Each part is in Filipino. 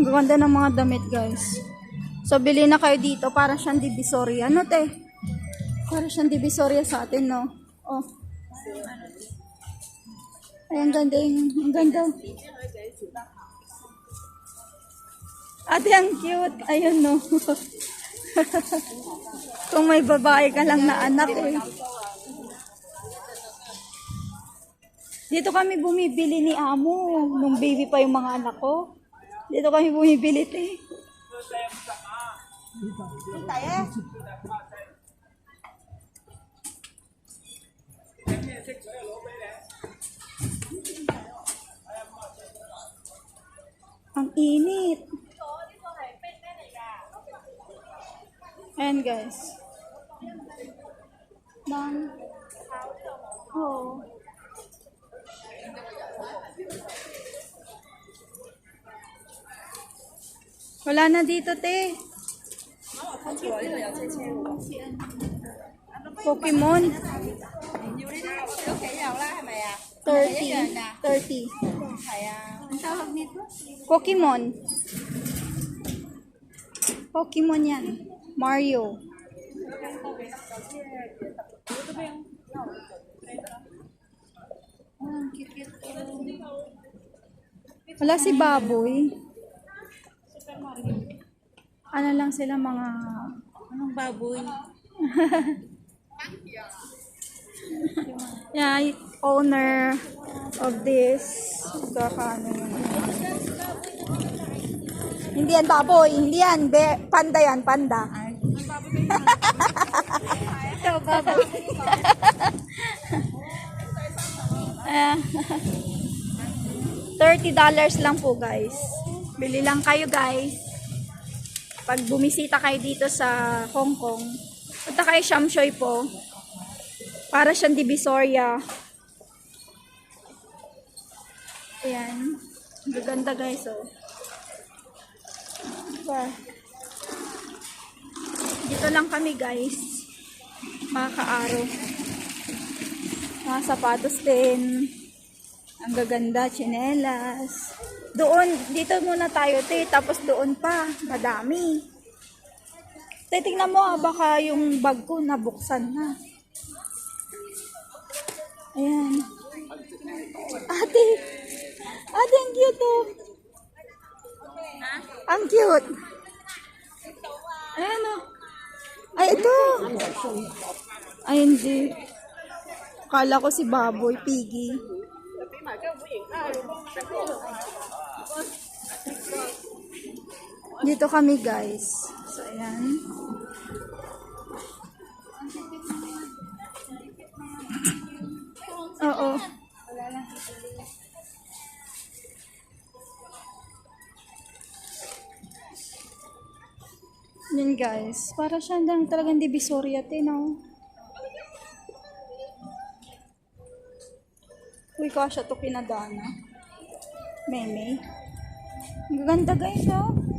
Ganda ng mga damit, guys. So, bili na kayo dito para siyang divisoria. Ano, te? Para siyang divisoria sa atin, no? Oh. Ay, ang ganda yung, ang ganda. Ate, ang cute. Ayun, no? Kung may babae ka lang na anak, eh. Dito kami bumibili ni Amo. Nung baby pa yung mga anak ko. Dito kami bumibili, te. Ang init. Ayan, guys. Bang. Oh. Wala na dito, te. Pokemon. 30. 30. Pokemon. Pokemon yan. Mario. Wala si Baboy. Ano lang sila mga Anong baboy? yeah, owner of this baka ano yun. Hindi yan baboy, hindi yan be, panda yan, panda. Ito, baboy. Ayan. $30 lang po guys. Bili lang kayo guys. Pag bumisita kayo dito sa Hong Kong, punta kayo Shamshoy po. Para siyang divisoria. Ayan. Gaganda guys, oh. Diba? Dito lang kami guys. Mga kaaro. Mga sapatos din. Ang gaganda, chinelas. Doon, dito muna tayo, te. Tapos doon pa, madami. Te, mo, ah, baka yung bag ko nabuksan na. Ayan. Ate. Ate, ang cute oh. Ang cute. Ayan oh. Ay, ito. Ay, hindi. Kala ko si Baboy, Piggy. Dito kami guys. So, ayan. Oo. Yun guys. Para siya lang talagang divisoria no? Uy, kasha to kinadana. Meme. Ang ganda guys, oh.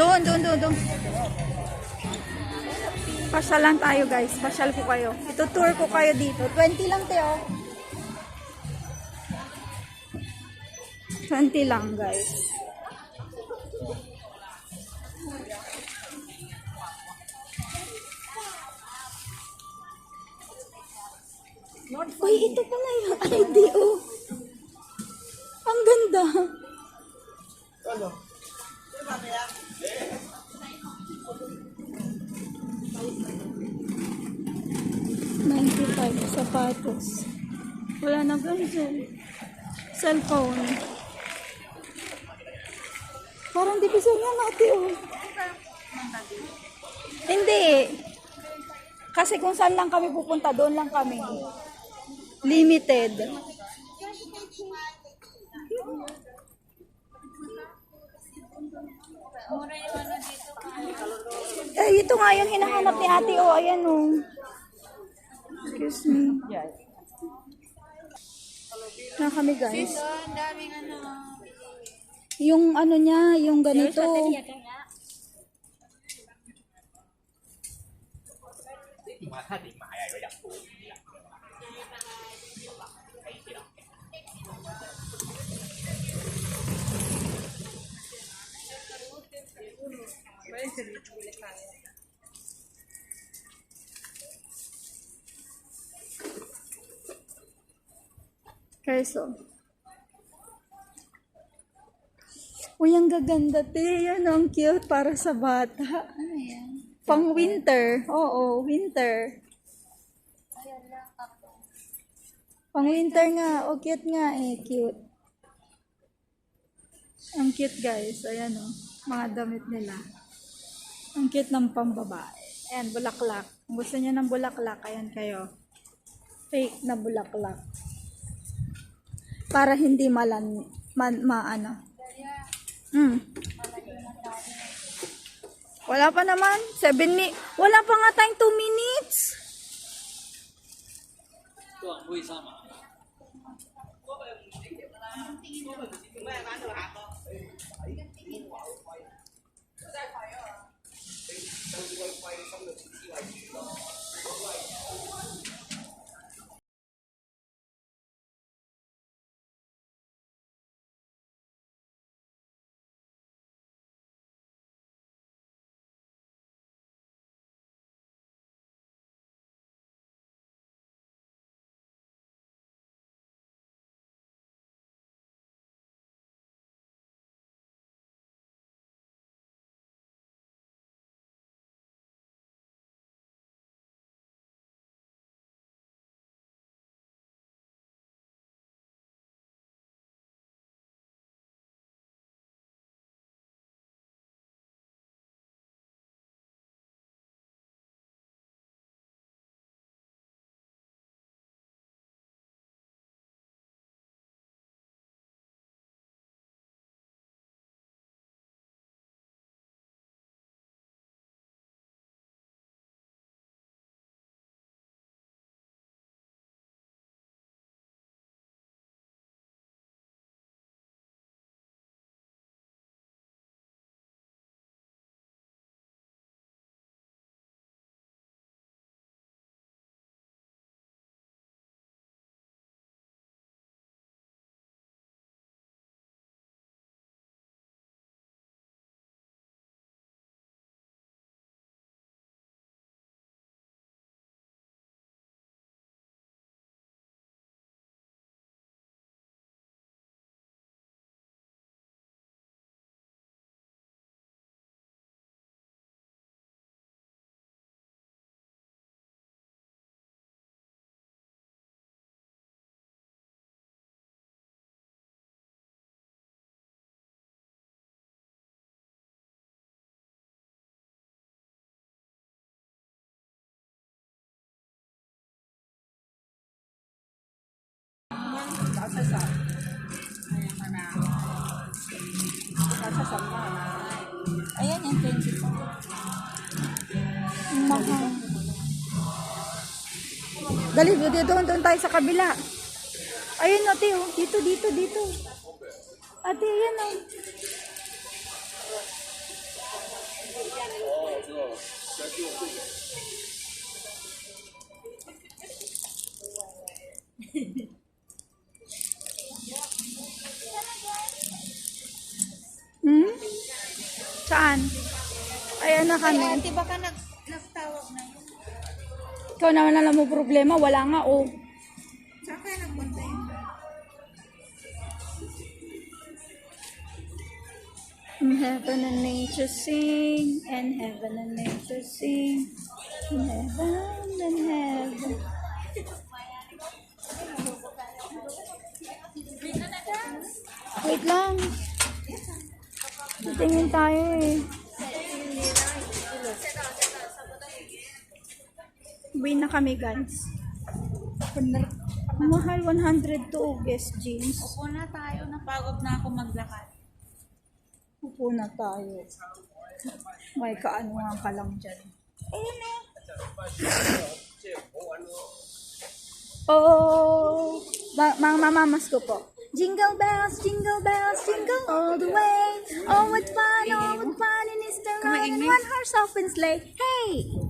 Doon, doon, doon, doon. Pasyal lang tayo guys. Pasyal ko kayo. Ito tour ko kayo dito. 20 lang tayo. 20 lang guys. Uy, ito pa na yung ID, oh. Cellphone. Parang division nga natin, oh. Hindi. Kasi kung saan lang kami pupunta, doon lang kami. Limited. Eh, ito nga yung hinahanap ni ate, oh. Ayan, oh. Excuse me. Na kami, guys. ano. Yung ano niya, yung ganito. Keso. Uy, ang gaganda, te. Yan, ang cute para sa bata. Pang winter. Oo, winter. Pang winter nga. O, cute nga eh. Cute. Ang cute, guys. Ayan, o. Mga damit nila. Ang cute ng pambabae. Ayan, bulaklak. Kung gusto niyo ng bulaklak, ayan kayo. Fake na bulaklak. Para hindi malan, man, maano. Hmm. Wala pa naman. Seven mi Wala pa nga tayong two minutes. Ayan yung 24. Ang mahal. Dali, dito, doon, tayo sa kabila. Ayun, ate, oh. Dito, dito, dito. Ate, ayan, oh. Hmm? Saan? Ayan na kami. Ay, ate, baka nag, nagtawag na yun. Ikaw naman alam mo problema, wala nga oh. Saan kaya nagpunta yun? In heaven and nature sing, and heaven and nature sing, in heaven and heaven. Wait lang. Titingin tayo eh. Uwi na kami guys. Mahal 100 to guest jeans. Upo na tayo. Napagod na ako maglakad. Upo na tayo. May kaanuhan ka lang dyan. Ayun na. Oo. Ma- mga mamamas ko po. Jingle bells, jingle bells, jingle all the way. Oh, what fun, oh, what fun Easter ride and one horse open sleigh. Hey!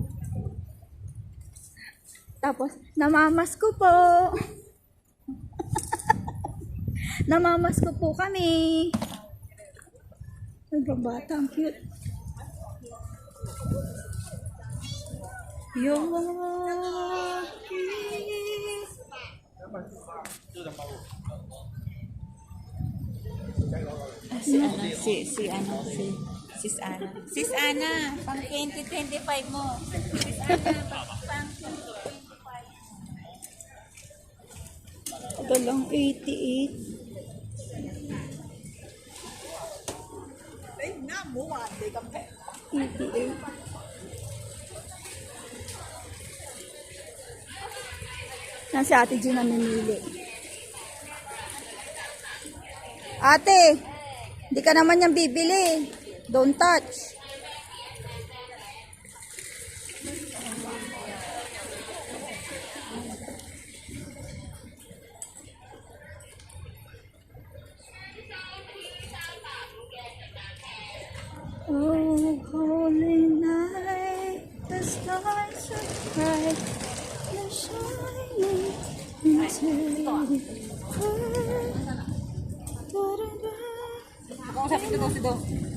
Tapos, namamas ko po. namamas ko po kami. Ay, bata, ang cute. Yo. Si ano, si, si ano, si, sis Ana. Sis Ana, pang 2025 mo. Sis Ana, 2025. Talang 88. Ay, na mo, ate, kampe. 88. Yan si Ate Jean namimili. Ate, di ka naman yan bibili. Don't touch. Bright, they're shining into Da-da-da. Kausapin